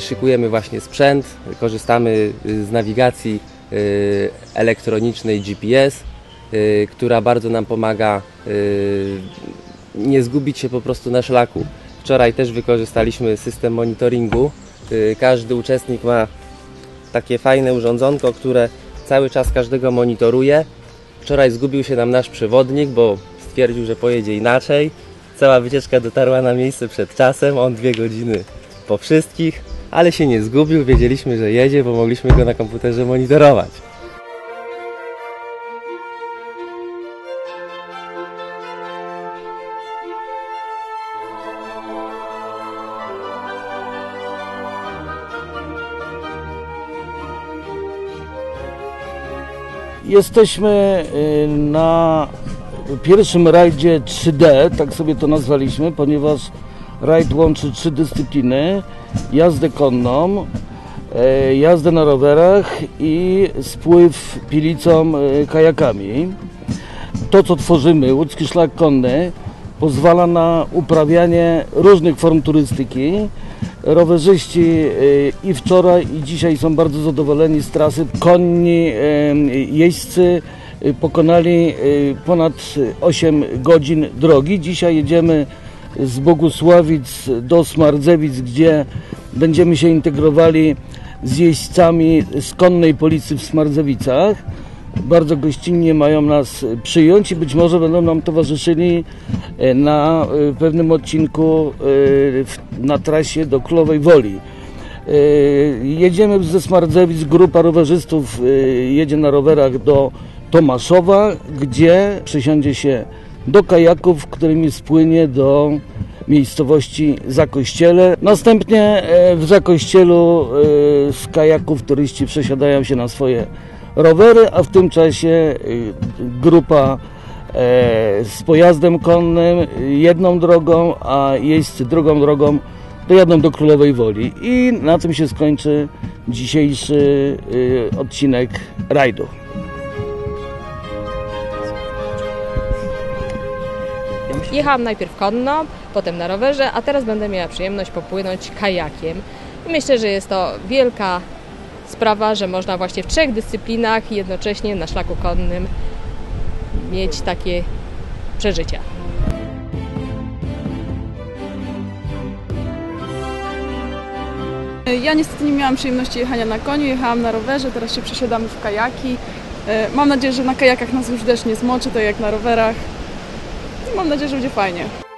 Szykujemy właśnie sprzęt, korzystamy y, z nawigacji y, elektronicznej GPS, y, która bardzo nam pomaga nie zgubić się po prostu na szlaku. Wczoraj też wykorzystaliśmy system monitoringu. Każdy uczestnik ma takie fajne urządzonko, które cały czas każdego monitoruje. Wczoraj zgubił się nam nasz przewodnik, bo stwierdził, że pojedzie inaczej. Cała wycieczka dotarła na miejsce przed czasem, on dwie godziny po wszystkich, ale się nie zgubił, wiedzieliśmy, że jedzie, bo mogliśmy go na komputerze monitorować. Jesteśmy y, na pierwszym rajdzie 3D, tak sobie to nazwaliśmy, ponieważ rajd łączy trzy dyscypliny: jazdę konną, e, jazdę na rowerach i spływ pilicą e, kajakami. To, co tworzymy, łódzki szlak konny, pozwala na uprawianie różnych form turystyki. Rowerzyści y, i wczoraj i dzisiaj są bardzo zadowoleni z trasy. Konni jeźdźcy pokonali ponad 8 godzin drogi. Dzisiaj jedziemy z Bogusławic do Smardzewic, gdzie będziemy się integrowali z jeźdźcami z konnej policji w Smardzewicach. Bardzo gościnnie mają nas przyjąć i być może będą nam towarzyszyli e, na e, pewnym odcinku e, na trasie do Królowej Woli. Jedziemy ze Smardzewic, grupa rowerzystów jedzie na rowerach do Tomaszowa, gdzie przesiądzie się do kajaków, którymi spłynie do miejscowości Zakościele. Następnie e, w Zakościelu e, z kajaków turyści przesiadają się na swoje rowery, a w tym czasie e, grupa z pojazdem konnym jedną drogą, a jeźdźcy drugą drogą dojadą do Królowej Woli. I na tym się skończy dzisiejszy odcinek rajdu. Jechałam najpierw konno, potem na rowerze, a teraz będę miała przyjemność popłynąć kajakiem. Myślę, że jest to wielka sprawa, że można właśnie w trzech dyscyplinach jednocześnie na szlaku konnym mieć takie przeżycia. Ja niestety nie miałam przyjemności jechania na koniu, jechałam na rowerze, teraz się przesiadamy w kajaki. E, Mam nadzieję, że na kajakach nas już deszcz nie zmoczy, tak jak na rowerach. Mam nadzieję, że będzie fajnie.